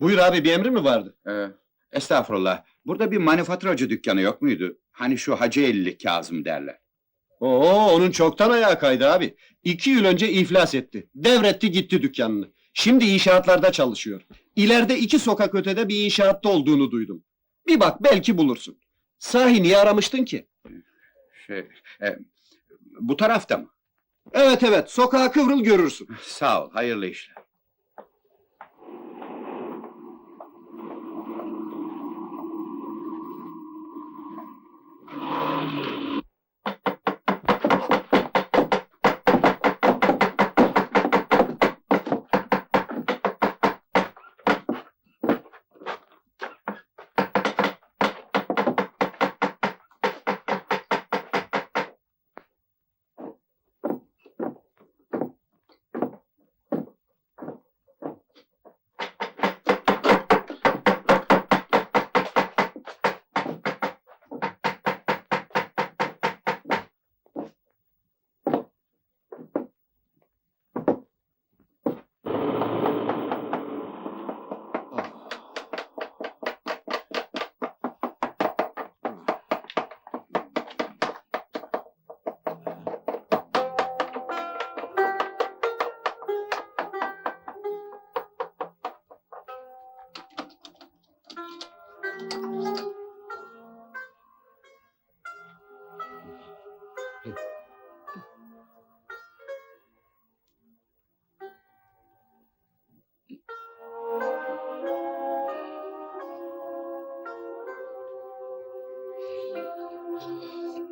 Buyur abi bir emri mi vardı? Ee, estağfurullah. Burada bir manifaturacı dükkanı yok muydu? Hani şu Hacı Elli Kazım derler. Oo onun çoktan ayağı kaydı abi. İki yıl önce iflas etti. Devretti gitti dükkanını. Şimdi inşaatlarda çalışıyor. İleride iki sokak ötede bir inşaatta olduğunu duydum. Bir bak belki bulursun. Sahi niye aramıştın ki? Şey, e, bu tarafta mı? Evet evet sokağa kıvrıl görürsün. Sağ ol, hayırlı işler.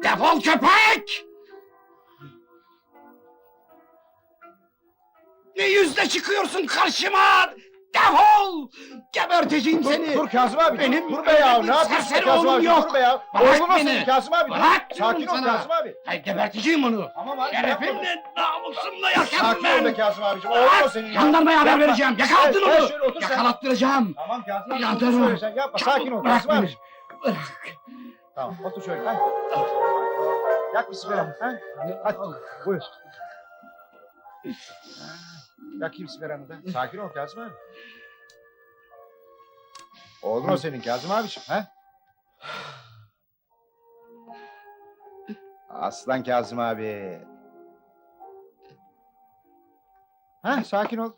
Defol köpek! Ne yüzle çıkıyorsun karşıma? Defol! Geberteceğim seni! Dur Kazım abi. Benim dur be ya. Ne yapıyorsun serseri Kazım oğlum abi? yok. Dur be ya. Bırak olsun beni. Kazım abi. dur. Bırak Sakin diyorum ol sana. Kazım abi. Hayır geberteceğim onu! Tamam abi. yapma. Şerefimle, namusumla yaşarım Sakin ol be ben! Kazım abicim. Oğlum o senin ya. Jandarmaya haber Yapma. vereceğim! Yakalattın Gel, gel onu! şöyle otur sen. Yakalattıracağım! Tamam Kazım abi. Ya otur dur. şöyle sen. Yapma. Sakin ol Bırak Kazım beni. abi. Bırak! Tamam otur şöyle. Ha? Yak bir sigara. Ha? Hadi buyur. Ha, Yakayım sigaranı da. Sakin ol Kazım abi. Oğlum o senin Kazım abiciğim. Ha? Aslan Kazım abi. Ha sakin ol.